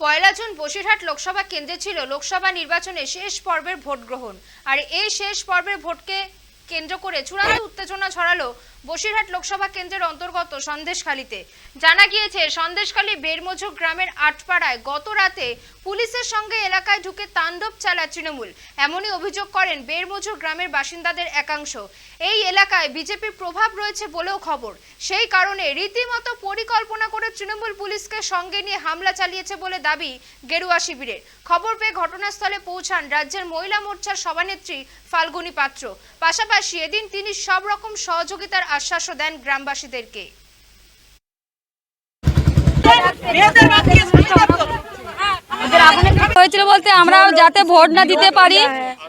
পয়লা June Basirhat Lok Sabha কেন্দ্রে ছিল লোকসভা নির্বাচনে শেষ পর্বের ভোট গ্রহণ আর এই শেষ পর্বের ভোটকে কেন্দ্র করে চূড়ান্ত উত্তেজনা ছড়ালো বসিরহাট লোকসভা কেন্দ্রের অন্তর্গত সন্দেশখালীতে। জানা গিয়েছে, সন্দেশখালী বেরমজুর গ্রামের আটপাড়ায় গত রাতে পুলিশের সঙ্গে এলাকায় ঢুকে তাণ্ডব চালায় তৃণমূল। এমনই অভিযোগ করেন বেরমজুর গ্রামের বাসিন্দাদের একাংশ। এই এলাকায় বিজেপির প্রভাব রয়েছে বলেও খবর। সেই কারণে রীতিমতো পরিকল্পনা করে তৃণমূল পুলিশকে সঙ্গে নিয়ে হামলা চালিয়েছে বলে দাবি গেরুয়া শিবিরের। খবর পেয়ে ঘটনাস্থলে পৌঁছান রাজ্যের মহিলা মোর্চার সভানেত্রী ফাল্গুনী পাত্র। পাশাপাশি এদিন তিনি সব রকম সহযোগিতার আশ্বাসও দেন গ্রামবাসীদেরকে। হয়েছিল বলতে আমরা যাতে ভোট না দিতে পারি,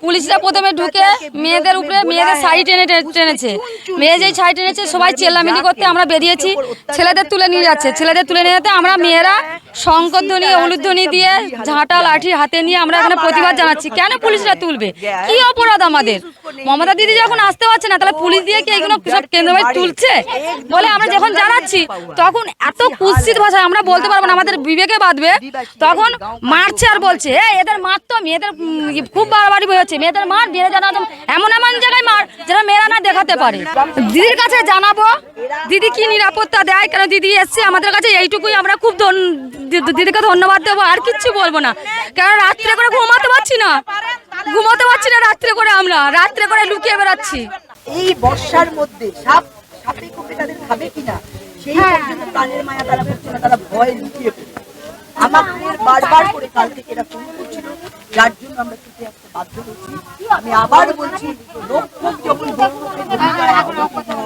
পুলিশরা প্রথমে ঢুকে মেয়েদের উপরে, মেয়েদের শাড়ি টেনে টেনে- টেনেছে। মেয়ে যেই শাড়ি টেনেছে, সবাই চেল্লামিলি করতে আমরা বেরিয়েছি। ছেলেদের তুলে নিয়ে যাচ্ছে। ছেলেদের তুলে নিয়ে যেতে আমরা মেয়েরা শঙ্করধ্বনি উলুধ্বনি দিয়ে ঝাঁটা, লাঠি হাতে নিয়ে আমরা এখানে প্রতিবাদ জানাচ্ছি। কেন পুলিশরা তুলবে? কি অপরাধ আমাদের? মমতা দিদি যখন আসতে পারছে না তাহলে পুলিশ দিয়ে কি এগুলো সব কেন্দ্রবাড়ি তুলছে? বলে আমরা যখন জানাচ্ছি তখন এত কুৎসিত ভাষায় আমরা বলতে পারব না আমাদের বিবেকে বাঁধবে। তখন মারছে আর বলছে "এই, এদের মার তো মেয়েদের খুব বাড়াবাড়ি হয়েছে মেয়েদের মার মেয়েরা জানা এমন এমন জায়গায় মার যেটা মেয়েরা না দেখাতে পারে। দিদির কাছে জানাব দিদি কি নিরাপত্তা দেয়? কেন দিদি এসছে? আমাদের কাছে এইটুকুই আমরা খুব দিদিকে ধন্যবাদ দেবো আর কিচ্ছু বলব না। কারণ রাত্রে করে ঘুমাতে পারছি না? ঘুমাতে রাত্রে করে আমরা রাত্রে করে লুকিয়ে বেড়াচ্ছি। এই বর্ষার মধ্যে সাপ সাপে কোপে তাদের খাবে কিনা সেই পর্যন্ত প্রাণের মায়া তারা করছে না তারা ভয় লুকিয়ে পড়ে। আমাকে বারবার করে কাল থেকে এরা ফোন করছিল যার জন্য আমরা ছুটে আসতে বাধ্য হচ্ছি আমি আবার বলছি রক্ষক যখন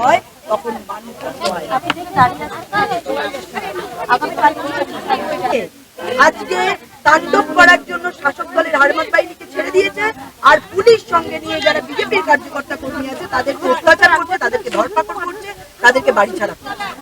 হয় তখন মানুষ হয় আজকে তাণ্ডব করার জন্য শাসক দলের হারমান বাহিনীকে ছেড়ে দিয়েছে আর পুলিশ সঙ্গে নিয়ে যারা বিজেপির কার্যকর্তা কর্মী আছে, তাদেরকে অত্যাচার করছে, তাদেরকে ধরপাকড় করছে, তাদেরকে বাড়ি ছাড়া করছে।